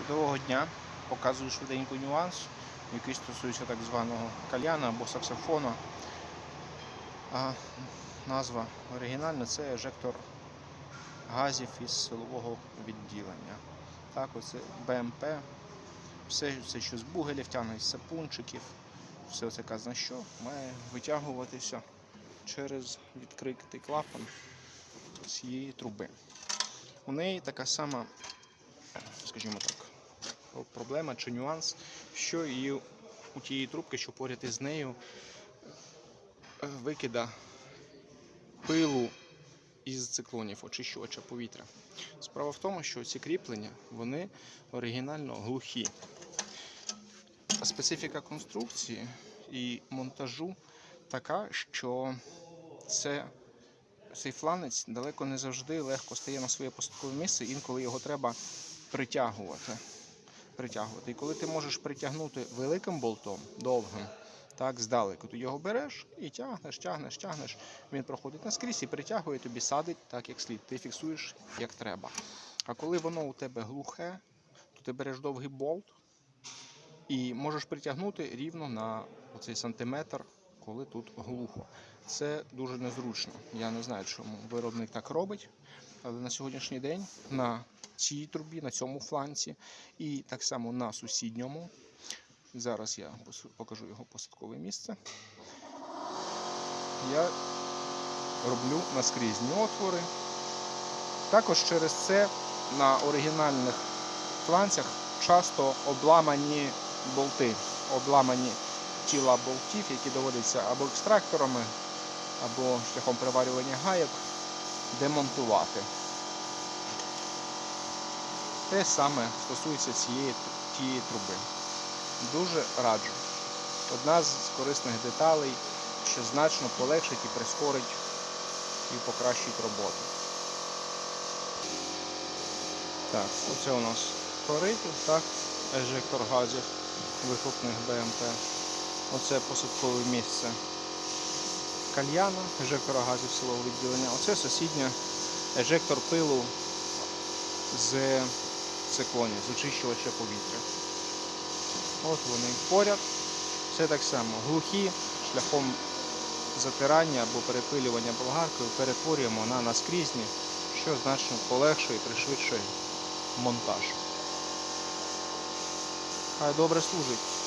Чудового дня. Показую швиденько нюанс, який стосується так званого кальяна або саксофона. А назва оригінальна це ежектор газів із силового відділення. Так, оце БМП. Все це що з бугелів тягне, з сапунчиків, все це казна що має витягуватися через відкритий клапан цієї труби. У неї така сама, скажімо так, проблема чи нюанс, що і у тієї трубки, що поряд із нею викида пилу із циклонів очищувача повітря. Справа в тому, що ці кріплення вони оригінально глухі. Специфіка конструкції і монтажу така, що це, цей фланець далеко не завжди легко стає на своє посадкове місце, інколи його треба притягувати. Притягувати. І коли ти можеш притягнути великим болтом, довгим, так, здалеку, ти його береш і тягнеш, тягнеш, тягнеш. Він проходить наскрізь і притягує тобі, садить так, як слід. Ти фіксуєш як треба. А коли воно у тебе глухе, то ти береш довгий болт і можеш притягнути рівно на оцей сантиметр, коли тут глухо. Це дуже незручно. Я не знаю, чому виробник так робить. Але на сьогоднішній день на цій трубі, на цьому фланці і так само на сусідньому. Зараз я покажу його посадкове місце. Я роблю наскрізні отвори. Також через це на оригінальних фланцях часто обламані болти, обламані тіла болтів, які доводяться або екстракторами, або шляхом приварювання гайок демонтувати. Те саме стосується цієї тієї труби. Дуже раджу. Одна з корисних деталей, що значно полегшить і прискорить і покращить роботу. Так, оце у нас коритів, так, ежектор газів вихлопних БМП. Оце посадкове місце кальяна, ежектора газів силового відділення. Оце сусіднє ежектор пилу з циклонів, з очищувача повітря. От вони поряд. Це так само глухі шляхом затирання або перепилювання болгаркою перетворюємо на наскрізні, що значно полегшує і пришвидшує монтаж. Хай добре служить.